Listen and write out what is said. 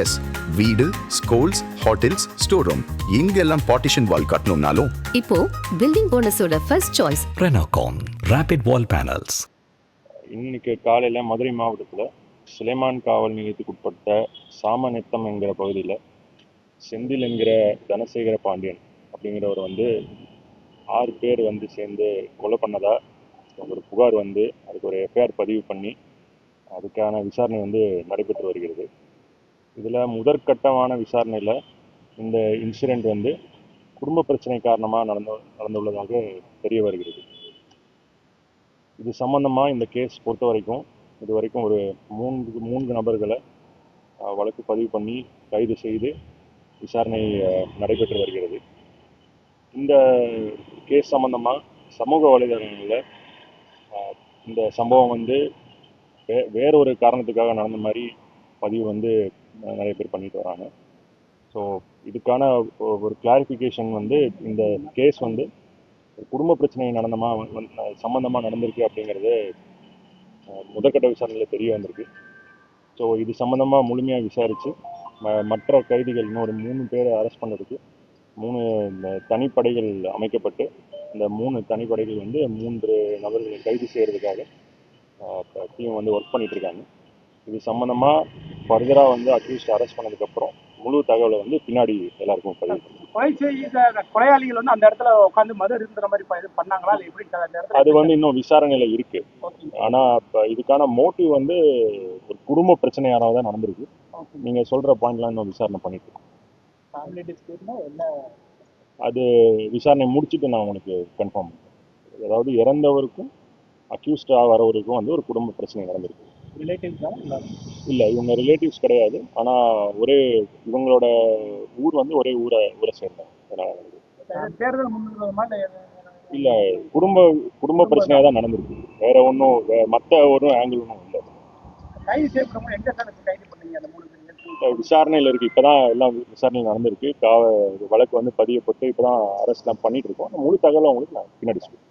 S வீடு schools hotels store room இங்கெல்லாம் partition wall கட்டணும்னாலும். இப்போ building போனஸோட first choice Renocon Rapid Wall Panels. இன்னைக்கு காலையில் மதுரை மாவட்டத்தில் சுலைமான் காவல் நிலையத்துக்கு உட்பட்ட சாமநெத்தம் என்கிற பகுதியில் செந்தில் என்கிற தனசேகர பாண்டியன் அப்படிங்கிறவர் வந்து ஆறு பேர் வந்து சேர்ந்து கொலை பண்ணதா ஒரு புகார் வந்து அதுக்கு ஒரு எஃப்ஐஆர் பதிவு பண்ணி அதுக்கான விசாரணை வந்து நடைபெற்று வருகிறது. இதில் முதற்கட்டமான விசாரணையில் இந்த இன்சிடெண்ட் வந்து குடும்ப பிரச்சனை காரணமாக நடந்து நடந்துள்ளதாக தெரிய வருகிறது. இது சம்பந்தமாக இந்த கேஸ் பொறுத்த வரைக்கும் இது வரைக்கும் ஒரு மூன்று மூன்று நபர்களை வழக்கு பதிவு பண்ணி கைது செய்து விசாரணை நடைபெற்று வருகிறது. இந்த கேஸ் சம்பந்தமாக சமூக வலைதளங்களில் இந்த சம்பவம் வந்து வே வேறொரு காரணத்துக்காக நடந்த மாதிரி பதிவு வந்து நிறைய பேர் பண்ணிட்டு வராங்க. ஸோ இதுக்கான ஒரு கிளாரிஃபிகேஷன் வந்து இந்த கேஸ் வந்து குடும்ப பிரச்சனை நடந்தமா சம்மந்தமாக நடந்திருக்கு அப்படிங்கிறது முதற்கட்ட விசாரணையில் தெரிய வந்திருக்கு. ஸோ இது சம்மந்தமாக முழுமையாக விசாரித்து மற்ற கைதிகள் இன்னொரு மூணு பேரை அரெஸ்ட் பண்ணதுக்கு மூணு தனிப்படைகள் அமைக்கப்பட்டு இந்த மூணு தனிப்படைகள் வந்து மூன்று நபர்களை கைது செய்கிறதுக்காக டீம் வந்து ஒர்க் பண்ணிகிட்ருக்காங்க இது சம்மந்தமாக ஃபர்தராக வந்து அக்யூஸ்ட் அரெஸ்ட் பண்ணதுக்கப்புறம் முழு தகவலை வந்து பின்னாடி எல்லாருக்கும் பதிவு. கொலை செய்த கொலையாளிகள் வந்து அந்த இடத்துல உட்காந்து மது இருந்துற மாதிரி பண்ணாங்களா? இல்லை எப்படி அது வந்து இன்னும் விசாரணையில இருக்கு. ஆனா இப்ப இதுக்கான மோட்டிவ் வந்து ஒரு குடும்ப பிரச்சனையானதாக தான் நடந்திருக்கு நீங்க சொல்ற பாயிண்ட்லாம் இன்னும் விசாரணை பண்ணிட்டு இருக்கோம். அது விசாரணை முடிச்சுட்டு நான் உங்களுக்கு கன்ஃபார்ம் பண்ணுறேன் அதாவது இறந்தவருக்கும் அக்யூஸ்டாக வரவருக்கும் வந்து ஒரு குடும்ப பிரச்சனை நடந்திருக்கு. ரிலேட்டிவ்ஸா இல்லை. இல்லை இவங்க ரிலேட்டிவ்ஸ் கிடையாது. ஆனால் ஒரே இவங்களோட ஊர் வந்து ஒரே ஊரை ஊரை சேர்ந்தோம் தேர்தல் இல்லை குடும்ப குடும்ப பிரச்சனையாக தான் நடந்திருக்கு. வேற ஒன்றும் மற்ற ஒரு ஆங்கிள் ஒன்றும் இல்லை. விசாரணையில் இருக்கு. இப்பதான் எல்லாம் விசாரணை நடந்திருக்கு. கா வழக்கு வந்து பதியப்பட்டு இப்பதான் அரெஸ்ட்லாம் பண்ணிட்டு இருக்கோம். முழு தகவலை உங்களுக்கு நான் பின்னாடி சொல்லுவேன்